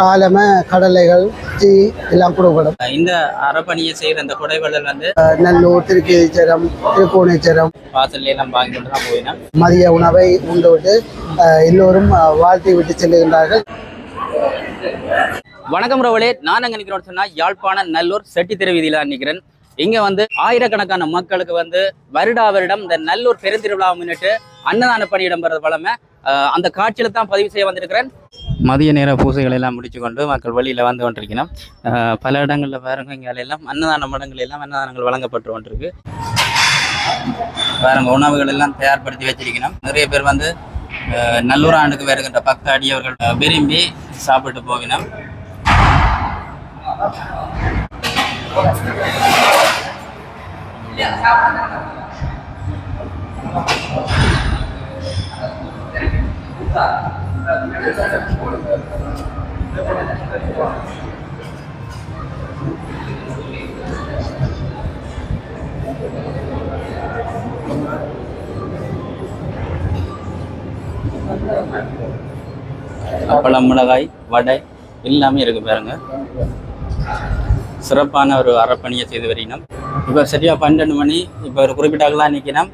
காலமை கடலைகள் tea எல்லாம் கொடுக்கப்படும் இந்த அறப்பணியை செய்கிற அந்த குடைவள்ளல் வந்து நல்லூர் திருக்கேச்சரம் திருக்கோணேச்சரம் வாசல்ல எல்லாம் வாங்கி கொண்டு தான் போயினோம் மதிய உணவை உண்டுவிட்டு அஹ் எல்லோரும் வாழ்த்தி விட்டு செல்லுகின்றார்கள். வணக்கம் ரவலே. நான் அங்கே நிற்கிறோம் சொன்னா யாழ்ப்பாணம் நல்லூர் செட்டி வீதியில தான் நிற்கிறேன் இங்க வந்து ஆயிரக்கணக்கான மக்களுக்கு வந்து வருடா வருடம் இந்த நல்லூர் பெருந்திருவிழாவை முன்னிட்டு அன்னதான பணி இடம்பெறது வளமை அந்த காட்சியில தான் பதிவு செய்ய வந்திருக்கிறேன். மதிய நேர பூசைகள் எல்லாம் முடித்து கொண்டு மக்கள் வழியில் வந்து கொண்டிருக்கணும் பல இடங்களில் பாருங்க இங்கே எல்லாம் அன்னதான மடங்கள் எல்லாம் அன்னதானங்கள் வழங்கப்பட்டு கொண்டிருக்கு. பாருங்க உணவுகள் எல்லாம் தயார்படுத்தி வச்சிருக்கணும் நிறைய பேர் வந்து நல்லூர் ஆண்டுக்கு வருகின்ற பக்த அடியவர்கள் விரும்பி சாப்பிட்டு போவினோம் அப்பளம் மிளகாய் வடை எல்லாமே இருக்கு பாருங்க. சிறப்பான ஒரு அறப்பணியை செய்து வரையினோம் இப்போ சரியா பன்னெண்டு மணி இப்போ ஒரு குறிப்பிட்டாக்கெல்லாம் நிற்கணும்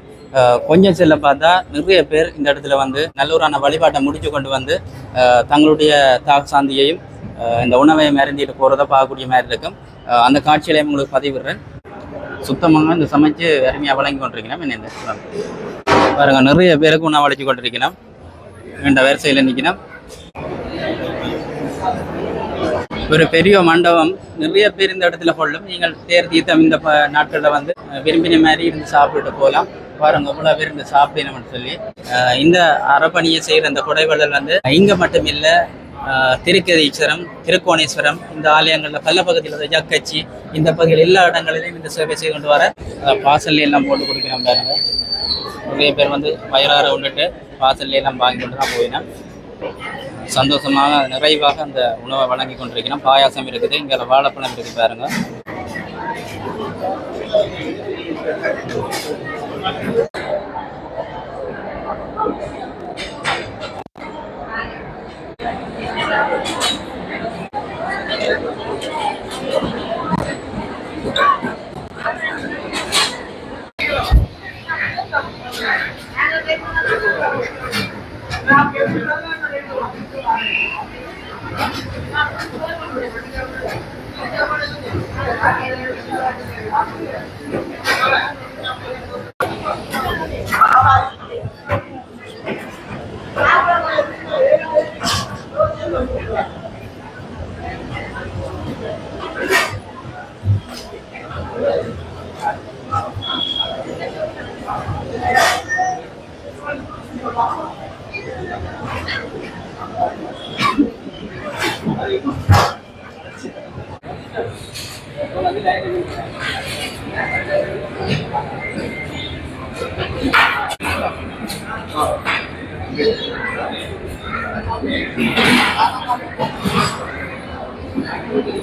கொஞ்சம் செல்ல பார்த்தா நிறைய பேர் இந்த இடத்துல வந்து நல்லூரான வழிபாட்டை முடிச்சு கொண்டு வந்து அஹ், தங்களுடைய தாக் சாந்தியையும் அஹ், இந்த உணவையும் மறந்திட்டு போகிறத பார்க்கக்கூடிய மாதிரி இருக்கும். அந்த காட்சியிலையும் உங்களுக்கு பதிவிடுறேன். சுத்தமாக இந்த சமைச்சு அருமையாக வழங்கி கொண்டிருக்கிறோம். என்ன இந்த பாருங்க நிறைய பேருக்கு உணவு அழைச்சி கொண்டிருக்கிறோம். இந்த வரிசையில் நிற்கணும் ஒரு பெரிய மண்டபம். நிறைய பேர் இந்த இடத்துல கொள்ளும் நீங்கள் தேர் தீர்த்தம் இந்த ப நாட்களில் வந்து விரும்பின மாதிரி இருந்து சாப்பிட்டு போகலாம். பாருங்க இவ்வளோ பேர் இருந்து சாப்பிடணும்னு சொல்லி. அஹ், இந்த அறப்பணியை செய்கிற அந்த குடைவள்ளல் வந்து இங்கே மட்டும் இல்லை திருக்கதீஸ்வரம் திருக்கோணேஸ்வரம் இந்த ஆலயங்களில் பல பகுதியில் ஜக்கச்சி இந்த பகுதியில் எல்லா இடங்களிலும் இந்த சேவை செய்து கொண்டு வர அஹ், எல்லாம் போட்டு கொடுக்கலாம் பாருங்க. நிறைய பேர் வந்து வயிறார விட்டுட்டு வாசல்ல எல்லாம் வாங்கி கொண்டு தான் போயினேன் சந்தோஷமாக நிறைவாக அந்த உணவை வழங்கி கொண்டிருக்கிறோம். பாயாசம் இருக்குது இங்கே வாழைப்பழம் இருக்குது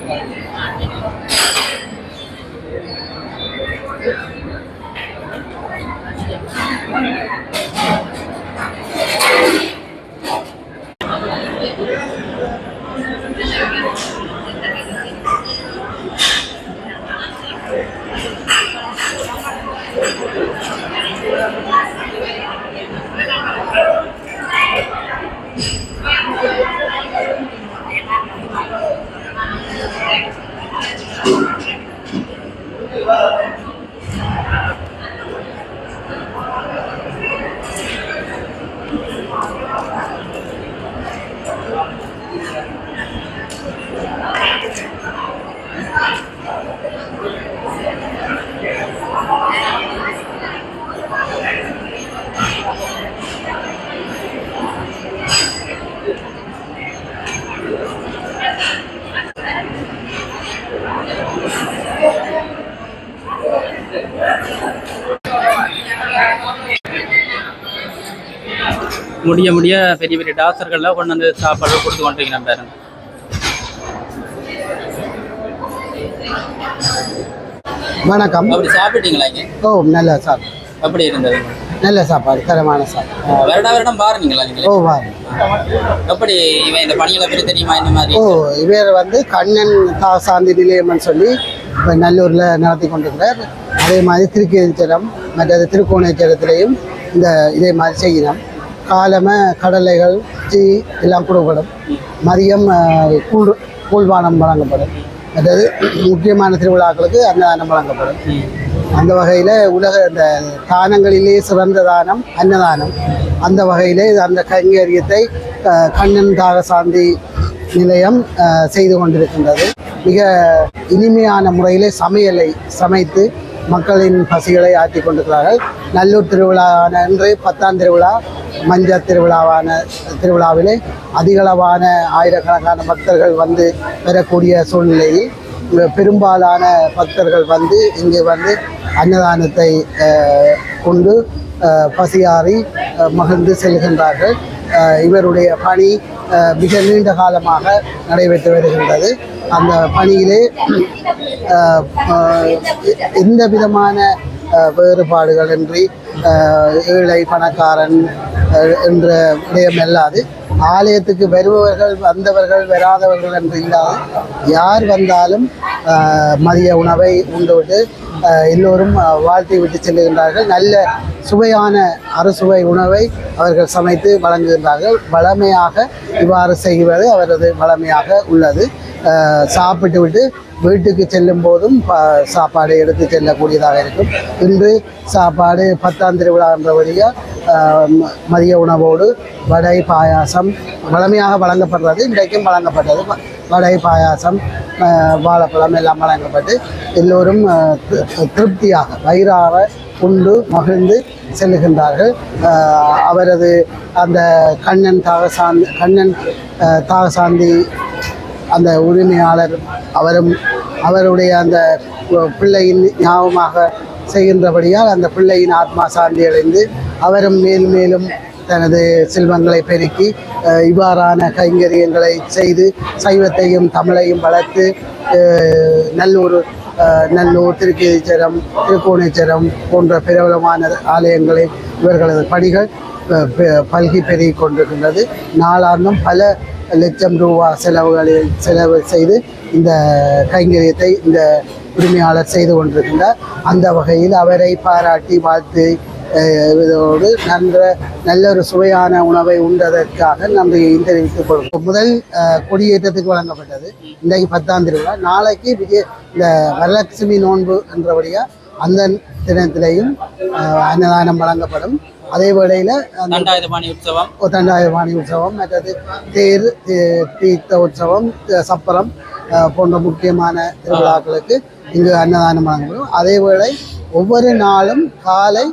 பாருங்க முடிய முடிய பெரிய பெரிய டாக்டர்கள்லாம் கொண்டு வந்து சாப்பாடு கொடுத்து கொண்டிருக்கிறேன் பாருங்க. வணக்கம். அப்படி சாப்பிட்டீங்களா இங்க? ஓ நல்லா சார் அப்படி இருந்தது? நல்ல சாப்பாடு தரமான சாப்பாடு. வருடா வருடம் பாருங்களா நீங்களே? ஓ வாங்க எப்படி இவன் இந்த பணிகளை பற்றி தெரியுமா இந்த மாதிரி? ஓ இவர் வந்து கண்ணன் தாசாந்தி நிலையம்னு சொல்லி இப்போ நல்லூரில் நடத்தி கொண்டிருக்கிறார். அதே மாதிரி திருக்கேச்சரம் மற்றது திருக்கோணேச்சரத்திலையும் இந்த இதே மாதிரி செய்யணும் காலம கடலைகள் டீ எல்லாம் கொடுக்கப்படும். மதியம் கூழ் கூழ்வானம் வழங்கப்படும். அதாவது முக்கியமான திருவிழாக்களுக்கு அன்னதானம் வழங்கப்படும். அந்த வகையில் உலக இந்த தானங்களிலே சிறந்த தானம் அன்னதானம். அந்த வகையில் அந்த கைங்கரியத்தை கண்ணன் தாகசாந்தி நிலையம் செய்து கொண்டிருக்கின்றது. மிக இனிமையான முறையிலே சமையலை சமைத்து மக்களின் பசிகளை ஆற்றி கொண்டிருக்கிறார்கள். நல்லூர் திருவிழாவான இன்று பத்தாம் திருவிழா. மஞ்ச திருவிழாவான திருவிழாவிலே அதிகளவான ஆயிரக்கணக்கான பக்தர்கள் வந்து பெறக்கூடிய சூழ்நிலையில் பெரும்பாலான பக்தர்கள் வந்து இங்கே வந்து அன்னதானத்தை கொண்டு பசியாறி மகிழ்ந்து செல்கின்றார்கள். இவருடைய பணி மிக நீண்ட காலமாக நடைபெற்று வருகின்றது. அந்த பணியிலே எந்த விதமான வேறுபாடுகள் இன்றி ஏழை பணக்காரன் என்ற விடயம் அல்லாது ஆலயத்துக்கு வருபவர்கள் வந்தவர்கள் வராதவர்கள் என்று இல்லாது யார் வந்தாலும் மதிய உணவை உண்டுவிட்டு எல்லோரும் வாழ்த்தி விட்டு செல்லுகின்றார்கள். நல்ல சுவையான அறுசுவை உணவை அவர்கள் சமைத்து வழங்குகின்றார்கள். வளமையாக இவ்வாறு செய்வது அவரது வளமையாக உள்ளது. சாப்பிட்டு விட்டு வீட்டுக்கு செல்லும் போதும் ப சாப்பாடு எடுத்து செல்லக்கூடியதாக இருக்கும். இன்று சாப்பாடு பத்தாம் திருவிழா என்றபடியாக மதிய உணவோடு வடை பாயாசம் வளமையாக வழங்கப்படுறது இன்றைக்கும் வழங்கப்பட்டது. வடை பாயாசம் வாழைப்பழம் எல்லாம் வழங்கப்பட்டு எல்லோரும் திருப்தியாக வயிறார உண்டு மகிழ்ந்து செல்லுகின்றார்கள். அவரது அந்த கண்ணன் தாகசாந்தி கண்ணன் தாகசாந்தி அந்த உரிமையாளர் அவரும் அவருடைய அந்த பிள்ளையின் ஞாபகமாக செய்கின்றபடியால் அந்த பிள்ளையின் ஆத்மா சாந்தி அடைந்து அவரும் மேலும் மேலும் தனது செல்வங்களை பெருக்கி இவ்வாறான கைங்கரியங்களை செய்து சைவத்தையும் தமிழையும் வளர்த்து நல்லூர் நல்லூர் திருக்கேதீச்சரம் திருக்கோணேச்சரம் போன்ற பிரபலமான ஆலயங்களில் இவர்களது பணிகள் பல்கி பெருகி கொண்டிருக்கின்றது நாளாந்தும் பல லட்சம் ரூபா செலவுகளில் செலவு செய்து இந்த கைங்கரியத்தை இந்த உரிமையாளர் செய்து கொண்டிருக்கின்றார். அந்த வகையில் அவரை பாராட்டி வாழ்த்து இதோடு நன்ற நல்ல ஒரு சுவையான உணவை உண்டதற்காக நன்றியை தெரிவித்துக் கொள்வோம் முதல் கொடியேற்றத்துக்கு வழங்கப்பட்டது. இன்றைக்கு பத்தாம் திருவிழா. நாளைக்கு விஜய இந்த வரலட்சுமி நோன்பு என்றபடியாக அந்த தினத்திலேயும் அன்னதானம் வழங்கப்படும். அதே வேளையில் தண்டாயுதபாணி உற்சவம். தண்டாயுதபாணி உற்சவம் மற்றது தேர் தீர்த்த உற்சவம் சப்பரம் போன்ற முக்கியமான திருவிழாக்களுக்கு இங்கு அன்னதானம் வழங்கப்படும். அதே வேளை ஒவ்வொரு நாளும் காலை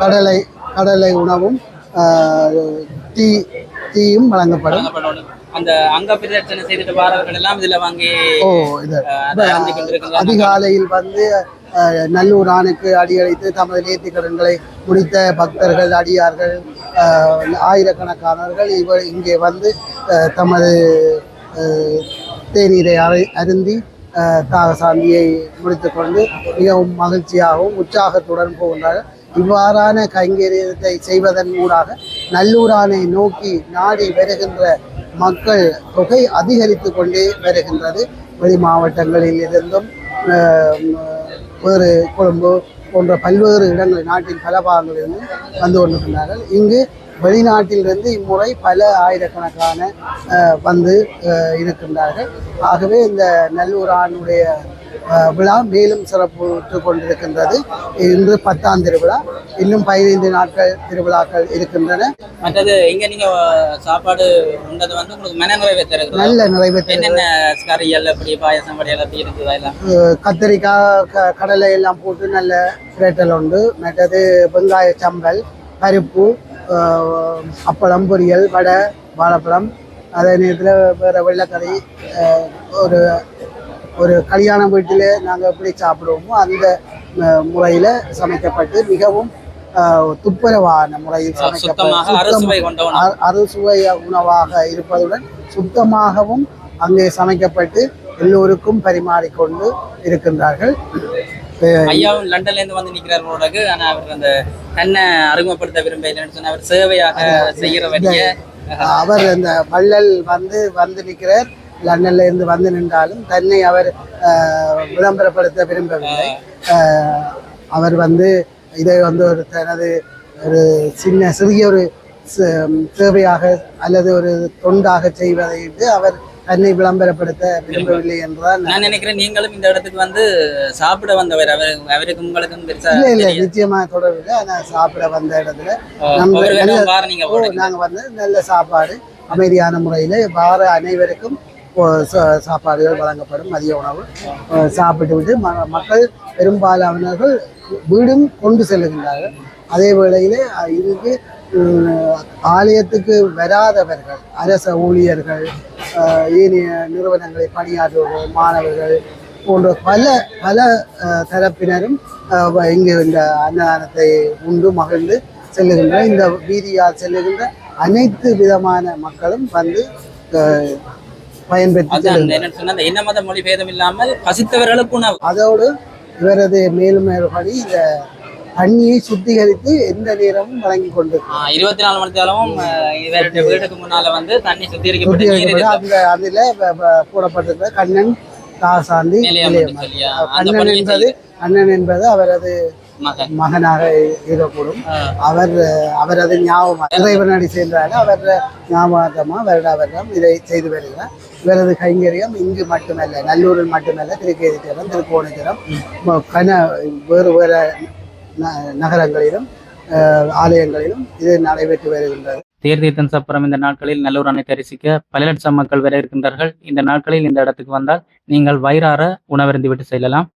கடலை கடலை உணவும் டீ டீயும் வழங்கப்படும். அந்த அங்க பிரதட்சணை செய்துட்டு வாரவர்கள் எல்லாம் இதுல வாங்கி அதிகாலையில் வந்து நல்லூர் ஆணுக்கு அடியளித்து தமது நேர்த்திக் கடன்களை முடித்த பக்தர்கள் அடியார்கள் ஆயிரக்கணக்கானவர்கள் இவ இங்கே வந்து தமது தேநீரை அரு அருந்தி தாகசாந்தியை முடித்துக்கொண்டு மிகவும் மகிழ்ச்சியாகவும் உற்சாகத்துடன் போகின்றார்கள். இவ்வாறான கைங்கரியத்தை செய்வதன் ஊடாக நல்லூரானை நோக்கி நாடி வருகின்ற மக்கள் தொகை அதிகரித்து கொண்டே வருகின்றது. வெளி மாவட்டங்களில் இருந்தும் அஹ், வேறு கொழும்பு போன்ற பல்வேறு இடங்கள் நாட்டின் பல பாகங்களிலிருந்து வந்து கொண்டிருக்கிறார்கள் இங்கு வெளிநாட்டிலிருந்து இம்முறை பல ஆயிரக்கணக்கான வந்து இருக்கின்றார்கள். ஆகவே இந்த நல்லூரானுடைய விழா மேலும் சிறப்புற்று கொண்டிருக்கின்றது. இன்று பத்தாம் திருவிழா. இன்னும் பதினைந்து நாட்கள் திருவிழாக்கள் இருக்கின்றன. மற்றது இங்க நீங்க சாப்பாடு உண்டது வந்து உங்களுக்கு மன நிறைவே தருகிறது நல்ல நிறைவேற்ற என்னென்ன கறியல் அப்படி பாயசம் வடையல் அப்படி இருக்குதா எல்லாம்? அஹ் கத்திரிக்காய் கடலை எல்லாம் போட்டு நல்ல பிரட்டல் உண்டு. மற்றது வெங்காய சம்பல் பருப்பு அப்பளம் பொரியல் வடை வாழைப்பழம். அதே நேரத்தில் வேறு வெள்ளைக்கறி ஒரு ஒரு கல்யாண வீட்டில் நாங்கள் எப்படி சாப்பிடுவோமோ அந்த முறையில் சமைக்கப்பட்டு மிகவும் துப்புரவான முறையில் சுத்தமாக சமைக்கப்பட்டு அறுசுவை உணவாக இருப்பதுடன் சுத்தமாகவும் அங்கே சமைக்கப்பட்டு எல்லோருக்கும் பரிமாறிக்கொண்டு இருக்கின்றார்கள். ஐயாவும் லண்டன்ல இருந்து வந்து நிக்கிறார் போலக்கு ஆனா அவர் அந்த தன்னை அறிமுகப்படுத்த விரும்பலைன்னு சொன்னா அவர் சேவையாக செய்யற வழிய அவர் அந்த வள்ளல் வந்து வந்து நிற்கிறார். லண்டன்ல இருந்து வந்து நின்றாலும் தன்னை அவர் விளம்பரப்படுத்த விரும்பவில்லை அவர் வந்து இதை வந்து ஒரு தனது ஒரு சின்ன சிறிய ஒரு சேவையாக அல்லது ஒரு தொண்டாக செய்வதை அவர் தன்னை விளம்பரப்படுத்த விரும்பவில்லை என்றுதான் நான் நினைக்கிறேன் நீங்களும் இந்த இடத்துக்கு வந்து சாப்பிட வந்தவர் அவர் அவருக்கு உங்களுக்கும் இல்ல இல்ல. நிச்சயமா தொடர்பில்லை ஆனா சாப்பிட வந்த இடத்துல நம்ம அவர் நல்ல- வேணும் பாரு நீங்க ஓ, போடுங்க. நாங்க வந்து நல்ல சாப்பாடு அமைதியான முறையில் வார அனைவருக்கும் சாப்பாடுகள் வழங்கப்படும் மதிய உணவு. சாப்பிட்டுவிட்டு சாப்பிட்டு விட்டு ம- மக்கள் பெரும்பாலானவர்கள் வீடும் கொண்டு செல்லுகின்றார்கள். அதே வேளையிலே இதுக்கு ஆலயத்துக்கு வராதவர்கள் அரச ஊழியர்கள் ஏனைய நிறுவனங்களில் பணியாற்றுவர்கள் மாணவர்கள் போன்ற பல பல தரப்பினரும் இங்கு இந்த அன்னதானத்தை உண்டு மகிழ்ந்து செல்லுகின்ற இந்த வீதியால் செல்லுகின்ற அனைத்து விதமான மக்களும் வந்து பயன்பெற்று மத மொழி பேதம் இல்லாமல் பசித்தவர்களுக்கு உணவு. அதோடு இவரது மேலும் மேற்படி இந்த தண்ணியை சுத்திகரித்து எந்த நேரமும் வழங்கி கொண்டு இருபத்தி நாலு மணி நேரமும் இவருடைய வீட்டுக்கு முன்னால வந்து தண்ணி சுத்திகரிக்கப்பட்ட. அந்த அதில் போடப்பட்டிருக்கிற கண்ணன் தாசாந்தி கண்ணன் என்பது கண்ணன் என்பது அவரது மகன். மகனாக இருக்கக்கூடும். அவர் அவரது ஞாபகம் இறைவனடி சென்றால் அவர் ஞாபகமா வருட வருடம் இதை செய்து வருகிறார். இவரது கைங்கரியம் இங்கு மட்டுமல்ல நல்லூரில் மட்டுமல்ல திருக்கேதிச்சரம் திருக்கோணச்சரம் கன வேறு வேறு ந- நகரங்களிலும் ஆலயங்களிலும் இது நடைபெற்று வருகின்றது. தேர்தீர்த்தம் சப்பரம் இந்த நாட்களில் நல்லூர் அணை தரிசிக்க பல லட்சம் மக்கள் வர இருக்கின்றார்கள். இந்த நாட்களில் இந்த இடத்துக்கு வந்தால் நீங்கள் வயிறார உணவருந்தி விட்டு செல்லலாம்.